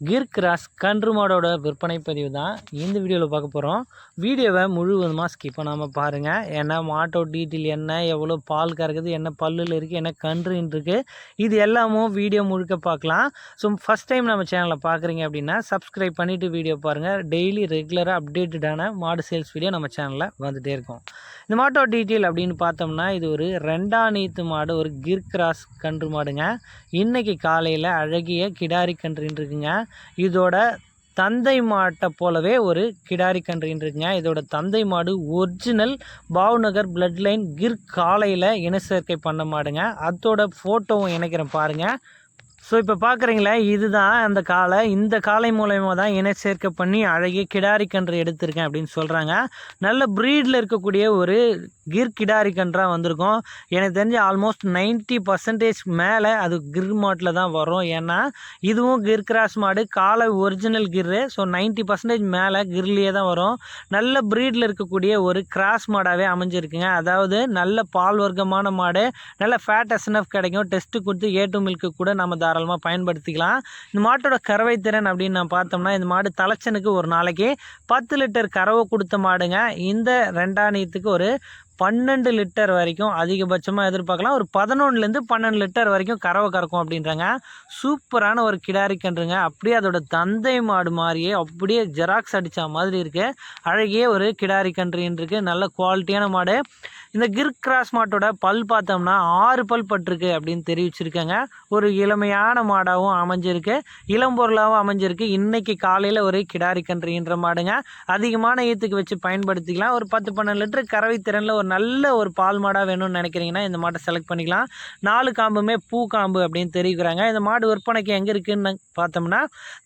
Gir cross கன்று மாடோட விற்பனை பதிவு தான் இந்த வீடியோவில் பார்க்க போகிறோம் வீடியோவை முழுவதுமாக ஸ்கிப் பண்ணாமல் பாருங்கள் ஏன்னா மாட்டோ டீட்டெயில் என்ன எவ்வளோ பால் கறக்குது என்ன பல்லில் இருக்குது என்ன கன்றுன்னு இருக்குது இது எல்லாமும் வீடியோ முழுக்க பார்க்கலாம். ஸோ ஃபஸ்ட் டைம் நம்ம சேனலை பார்க்குறீங்க அப்படின்னா சப்ஸ்கிரைப் பண்ணிவிட்டு வீடியோ பாருங்கள் டெய்லி ரெகுலராக அப்டேட்டடான மாடு சேல்ஸ் வீடியோ நம்ம சேனலில் வந்துகிட்டே இருக்கும். இந்த மாட்டோ டீட்டெயில் அப்படின்னு பார்த்தோம்னா இது ஒரு ரெண்டாம் நீத்து மாடு ஒரு கிர் கிராஸ் கன்று மாடுங்க. இன்றைக்கி காலையில் அழகிய கிடாரி கன்றுன்னு இருக்குங்க. இதோட தந்தை மாட்டை போலவே ஒரு கிடாரி கன்றுன்னு இருக்குங்க. இதோட தந்தை மாடு original Bhavnagar blood line Gir காலையில் இன சேர்க்கை பண்ண மாடுங்க. அதோட ஃபோட்டோவும் இணைக்கிறேன் பாருங்கள் ஸோ இப்போ பார்க்குறீங்களே இதுதான் அந்த காலை இந்த காலை மூலயமா தான் இணை சேர்க்கை பண்ணி அழகிய கிடாரி கன்று எடுத்திருக்கேன் அப்படின்னு சொல்கிறாங்க நல்ல ப்ரீடில் இருக்கக்கூடிய ஒரு கிர் கிடாரி கன்றாக வந்திருக்கும். எனக்கு தெரிஞ்சு ஆல்மோஸ்ட் நைன்ட்டி பர்சன்டேஜ் மேலே அது கிர் மாட்டில் தான் வரும். ஏன்னா இதுவும் கிர் கிராஸ் மாடு காலை original Gir so ninety percentage மேலே கிர்லேயே தான் வரும். நல்ல ப்ரீடில் இருக்கக்கூடிய ஒரு கிராஸ் மாடாகவே அமைஞ்சிருக்குங்க. அதாவது நல்ல பால் வர்க்கமான மாடு. நல்ல ஃபேட் எஸ்என்எஃப் கிடைக்கும். டெஸ்ட்டு கொடுத்து ஏ டூ மில்க்கு கூட நம்ம தாராளமாக பயன்படுத்திக்கலாம். இந்த மாட்டோட கறவை திறன் அப்படின்னு நான் பார்த்தோம்னா இந்த மாடு தலைச்சனுக்கு ஒரு நாளைக்கு பத்து லிட்டர் கறவை கொடுத்த மாடுங்க. இந்த ரெண்டாணியத்துக்கு ஒரு பன்னெண்டு லிட்டர் வரைக்கும் அதிகபட்சமாக எதிர்பார்க்கலாம். ஒரு பதினொன்றுலேருந்து பன்னெண்டு லிட்டர் வரைக்கும் கறவை கறக்கும் அப்படின்றாங்க. சூப்பரான ஒரு கிடாரி கன்றுங்க அப்படியே அதோட தந்தை மாடு மாதிரியே அப்படியே ஜெராக்ஸ் அடித்த மாதிரி இருக்குது அழகிய ஒரு கிடாரி கன்றுன்னு இருக்குது நல்ல குவாலிட்டியான மாடு. இந்த கிர் கிராஸ் மாட்டோட பல் பார்த்தோம்னா ஆறு பல் பட்டிருக்கு அப்படின்னு தெரிவிச்சிருக்காங்க. ஒரு இளமையான மாடாகவும் அமைஞ்சிருக்கு. இளம்பொருளாகவும் அமைஞ்சிருக்கு. இன்றைக்கி காலையில் ஒரு கிடாரி கன்றுன்ற மாடுங்க. அதிகமான ஈத்துக்கு வச்சு பயன்படுத்திக்கலாம். ஒரு பத்து பன்னெண்டு லிட்டர் கறவை திறனில் ஒரு நல்ல ஒரு பால் மாடாக வேணும்னு நினைக்கிறீங்கன்னா இந்த மாட்டை செலக்ட் பண்ணிக்கலாம். நாலு காம்புமே பூ காம்பு அப்படின்னு தெரிவிக்கிறாங்க. இந்த மாடு விற்பனைக்கு எங்கே இருக்குதுன்னு பார்த்தோம்னா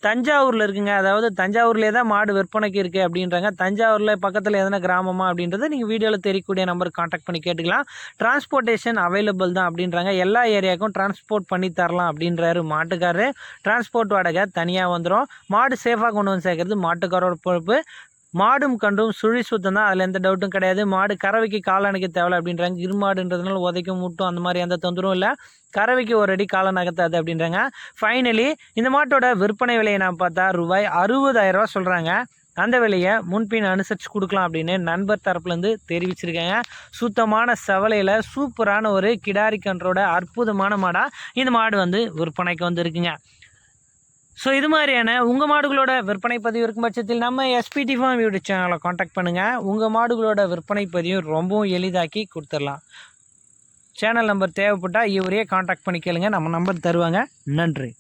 தஞ்சாவூரில் இருக்குங்க. அதாவது தஞ்சாவூர்லேயே தான் மாடு விற்பனைக்கு இருக்குது அப்படின்றாங்க. தஞ்சாவூரில் பக்கத்தில் எதனா கிராமமா அப்படின்றத நீங்கள் வீடியோவில் தெரியக்கூடிய நம்பருக்கு காண்டாக்ட் பண்ணி கேட்டுக்கலாம். டிரான்ஸ்போர்ட்டேஷன் அவைலபிள் தான் அப்படின்றாங்க. எல்லா ஏரியாவுக்கும் டிரான்ஸ்போர்ட் பண்ணி தரலாம் அப்படின்றாரு மாட்டுக்காரரு. டிரான்ஸ்போர்ட் வாடகை தனியாக வந்துடும் மாடு சேஃபாக கொண்டு வந்து சேர்க்கறது மாட்டுக்காரோட பொறுப்பு. மாடும் கண்டும் சுழி சுத்தம் தான். அதில் எந்த டவுட்டும் கிடையாது. மாடு கறவைக்கு காலணைக்க தேவை அப்படின்றாங்க. இருமாடுன்றதுனால உதைக்கும் முட்டும் அந்த மாதிரி எந்த தொந்தரவும் இல்லை. கறவைக்கு ஒரு அடி காலை நகர்த்தாது அப்படின்றாங்க. ஃபைனலி இந்த மாட்டோட விற்பனை விலையை நான் பார்த்தா ரூபாய் அறுபதாயிரரூவா சொல்கிறாங்க அந்த விலையை முன்பின் அனுசரித்து கொடுக்கலாம் அப்படின்னு நண்பர் தரப்புலேருந்து தெரிவிச்சிருக்காங்க. சுத்தமான செவலையில் சூப்பரான ஒரு கிடாரி கன்றோட அற்புதமான மாடாக இந்த மாடு வந்து விற்பனைக்கு வந்துருக்குங்க. ஸோ இது மாதிரியான உங்கள் மாடுகளோட விற்பனை பதிவு இருக்கும் பட்சத்தில் நம்ம எஸ்பிடி ஃபார்ம் யூடியூப் சேனலை காண்டாக்ட் பண்ணுங்கள் உங்கள் மாடுகளோட விற்பனை பதிவு ரொம்பவும் எளிதாக்கி கொடுத்துடலாம். சேனல் நம்பர் தேவைப்பட்டால் இவரே காண்டாக்ட் பண்ணி கேளுங்க. நம்ம நம்பர் தருவாங்க. நன்றி.